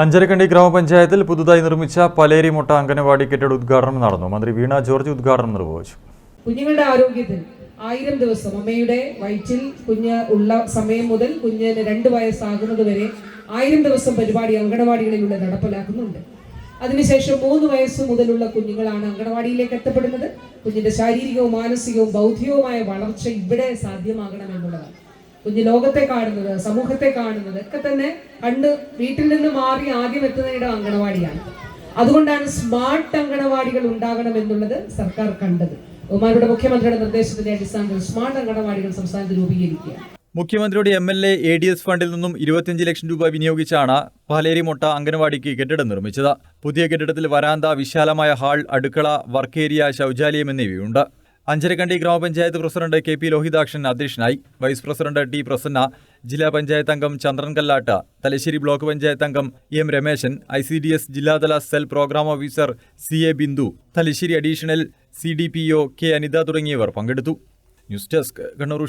അഞ്ചരക്കണ്ടി ഗ്രാമപഞ്ചായത്തിൽ പുതുതായി നിർമ്മിച്ച പലേരി പലേരിമുട്ട അംഗനവാടി കെട്ടിട ഉദ്ഘാടനം നടന്നു. മന്ത്രി വീണ ജോർജ് ഉദ്ഘാടനം നിർവഹിച്ചു. കുഞ്ഞുങ്ങളുടെ ആരോഗ്യത്തിൽ ആയിരം ദിവസം അമ്മയുടെ വയറ്റിൽ കുഞ്ഞ് ഉള്ള സമയം മുതൽ കുഞ്ഞിന് രണ്ട് വയസ്സാകുന്നത് വരെ ആയിരം ദിവസം പരിപാടി അങ്കണവാടികളിലൂടെ നടപ്പിലാക്കുന്നുണ്ട്. അതിനുശേഷം മൂന്ന് വയസ്സ് മുതലുള്ള കുഞ്ഞുങ്ങളാണ് അങ്കണവാടിയിലേക്ക് എത്തപ്പെടുന്നത്. കുഞ്ഞിന്റെ ശാരീരികവും മാനസികവും ബൗദ്ധികവുമായ വളർച്ച ഇവിടെ സാധ്യമാകണം എന്നുള്ളതാണ്. കുഞ്ഞ് ലോകത്തെ കാണുന്നത് സമൂഹത്തെ കാണുന്നത് ഒക്കെ തന്നെ കണ്ട് വീട്ടിൽ നിന്ന് മാറി ആദ്യം എത്തുന്നതിന്റെ അങ്കണവാടിയാണ് അതുകൊണ്ടാണ് സ്മാർട്ട് അങ്കണവാടികൾ ഉണ്ടാകണം എന്നുള്ളത് സർക്കാർ കണ്ടത്. ഒമാരുടെ മുഖ്യമന്ത്രിയുടെ നിർദ്ദേശത്തിന്റെ അടിസ്ഥാനത്തിൽ സ്മാർട്ട് അങ്കണവാടികൾ സംസ്ഥാനത്ത് രൂപീകരിക്കുക. മുഖ്യമന്ത്രിയുടെ M L A A D S ഫണ്ടിൽ നിന്നും ഇരുപത്തിയഞ്ച് ലക്ഷം രൂപ വിനിയോഗിച്ചാണ് പാലേരിമൊട്ട അംഗനവാടിക്ക് കെട്ടിടം നിർമ്മിച്ചത്. പുതിയ കെട്ടിടത്തിൽ വരാന്ത വിശാലമായ ഹാൾ അടുക്കള വർക്ക് ഏരിയ ശൗചാലയം എന്നിവയുണ്ട്. അഞ്ചരക്കണ്ടി ഗ്രാമപഞ്ചായത്ത് പ്രസിഡന്റ് കെ പി ലോഹിതാക്ഷൻ അധ്യക്ഷനായി വൈസ് പ്രസിഡന്റ് ടി പ്രസന്ന ജില്ലാ പഞ്ചായത്ത് അംഗം ചന്ദ്രൻ കല്ലാട്ട് തലശ്ശേരി ബ്ലോക്ക് പഞ്ചായത്ത് അംഗം M Rameshan I C D S ജില്ലാതല cell programme officer C A Bindu Thalassery additional C D P O K Anitha തുടങ്ങിയവർ പങ്കെടുത്തു. News desk Kannur